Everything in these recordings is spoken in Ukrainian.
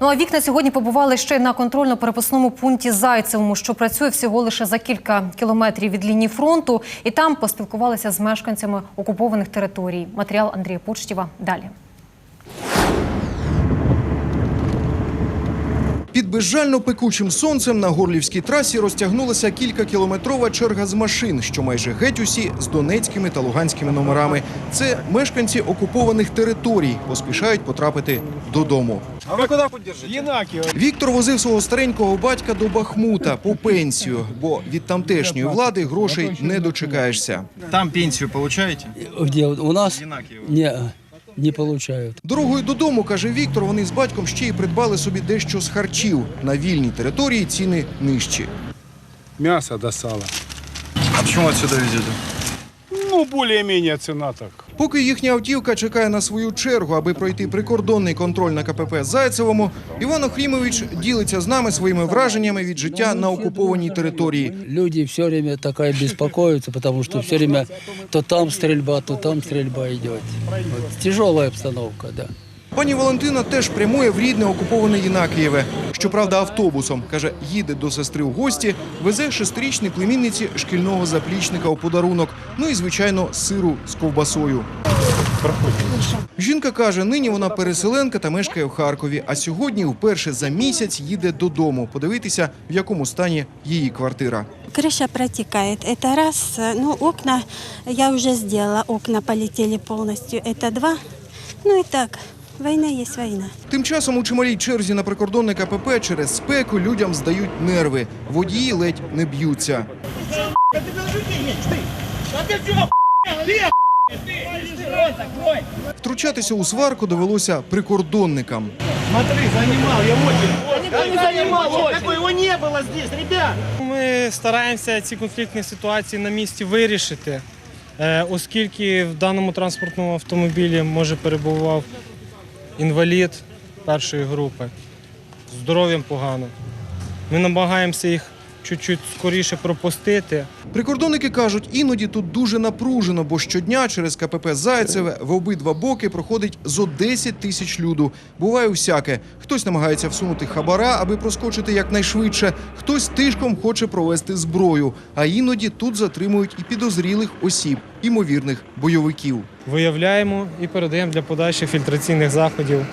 Ну а вікна сьогодні побували ще й на контрольно-перепускному пункті Зайцевому, що працює всього лише за кілька кілометрів від лінії фронту, і там поспілкувалися з мешканцями окупованих територій. Матеріал Андрія Почтєва далі. Під безжально пекучим сонцем на горлівській трасі розтягнулася кількакілометрова черга з машин, що майже геть усі з донецькими та луганськими номерами. Це мешканці окупованих територій, поспішають потрапити додому. А куда путь держите? Віктор возив свого старенького батька до Бахмута по пенсію, бо від тамтешньої влади грошей не дочекаєшся. Там пенсию получаете? Где у нас? Янакиево. Не, получают. Дорогою додому, каже Віктор, вони з батьком ще й придбали собі дещо з харчів. На вільній території ціни нижчі. Мясо до сала. А чому відсюди везете? Ну, більш-менш ціна так. Поки їхня автівка чекає на свою чергу, аби пройти прикордонний контроль на КПП Зайцевому, Іван Охрімович ділиться з нами своїми враженнями від життя на окупованій території. Люди все время такая беспокоятся, тому що все время то там стрільба, то там стрільба йде. Тяжела обстановка, да. Пані Валентина теж прямує в рідне окуповане Єнакієве. Щоправда, автобусом каже, їде до сестри в гості, везе шестирічній племінниці шкільного заплічника у подарунок. Ну і звичайно, сиру з ковбасою. Жінка каже, нині вона переселенка та мешкає в Харкові. А сьогодні, вперше за місяць, їде додому подивитися, в якому стані її квартира. Крыша протекает. Это раз. Ну, окна я уже сделала. Окна полетели полностью. Это два. Ну и так. Война есть война. Тим часом у чималій черзі на прикордонне КПП через спеку людям здають нерви. Водії ледь не б'ються. Втручатися у сварку довелося прикордонникам. Ми стараємося ці конфліктні ситуації на місці вирішити, е, оскільки в даному транспортному автомобілі може перебував інвалід першої групи. Здоров'ям погано. Ми намагаємося їх чуть-чуть скоріше пропустити. Прикордонники кажуть, іноді тут дуже напружено, бо щодня через КПП Зайцеве в обидва боки проходить зо 10 тисяч люду. Буває усяке. Хтось намагається всунути хабара, аби проскочити якнайшвидше, хтось тишком хоче провести зброю. А іноді тут затримують і підозрілих осіб, імовірних бойовиків. Виявляємо і передаємо для подальших фільтраційних заходів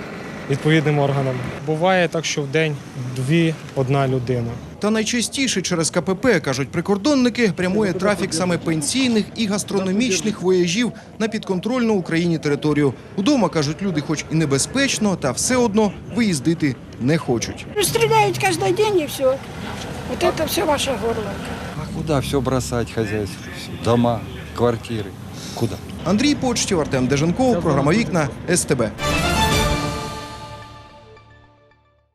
відповідним органам. Буває так, що в день дві одна людина. Та найчастіше через КПП, кажуть прикордонники, прямує трафік саме пенсійних і гастрономічних вояжів на підконтрольну Україні територію. Удома кажуть, люди, хоч і небезпечно, та все одно виїздити не хочуть. Стреляют каждый день и все. Вот это все ваше горло. А куда все бросать хозяйство? всё? Дома, квартиры. Куда? Андрій Почтів, Артем Деженков, програма Вікна СТБ.